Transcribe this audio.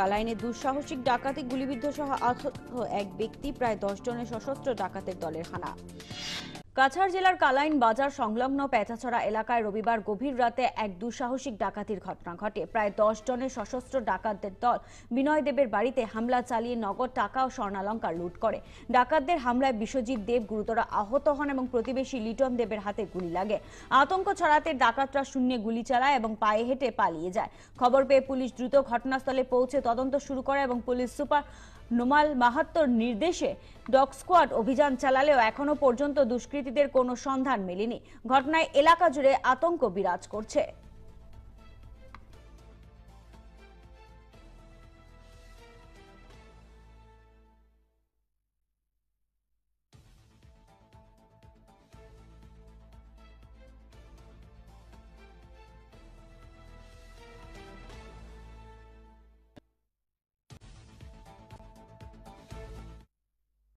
কালাইনে দুঃসাহসিক ডাকাতি, গুলিবিদ্ধ সহ আহত এক ব্যক্তি প্রায় দশ জনের সশস্ত্র ডাকাতের দলের হানা কাছাড় জেলার কালাইন বাজার সংলগ্ন পেঁচাছড়া এলাকায় রবিবার গভীর রাতে এক দুঃসাহসিক ডাকাতির ঘটনা ঘটে। প্রায় দশ জনের সশস্ত্র ডাকাতদের দল বিনয় দেবের বাড়িতে হামলা চালিয়ে নগদ টাকা ও স্বর্ণালঙ্কার লুট করে। ডাকাতদের হামলায় বিশ্বজিৎ দেব গুরুতর আহত হন এবং প্রতিবেশী লিটন দেবের হাতে গুলি লাগে। আতঙ্ক ছড়াতে ডাকাতরা শূন্যে গুলি চালায় এবং পায়ে হেঁটে পালিয়ে যায়। খবর পেয়ে পুলিশ দ্রুত ঘটনাস্থলে পৌঁছে তদন্ত শুরু করে এবং পুলিশ সুপার নোমাল মাহাত্তর নির্দেশে ডগ স্কোয়াড অভিযান চালালেও এখনও পর্যন্ত দুষ্কৃতীদের কোনো সন্ধান মেলেনি। ঘটনায় এলাকা জুড়ে আতঙ্ক বিরাজ করছে।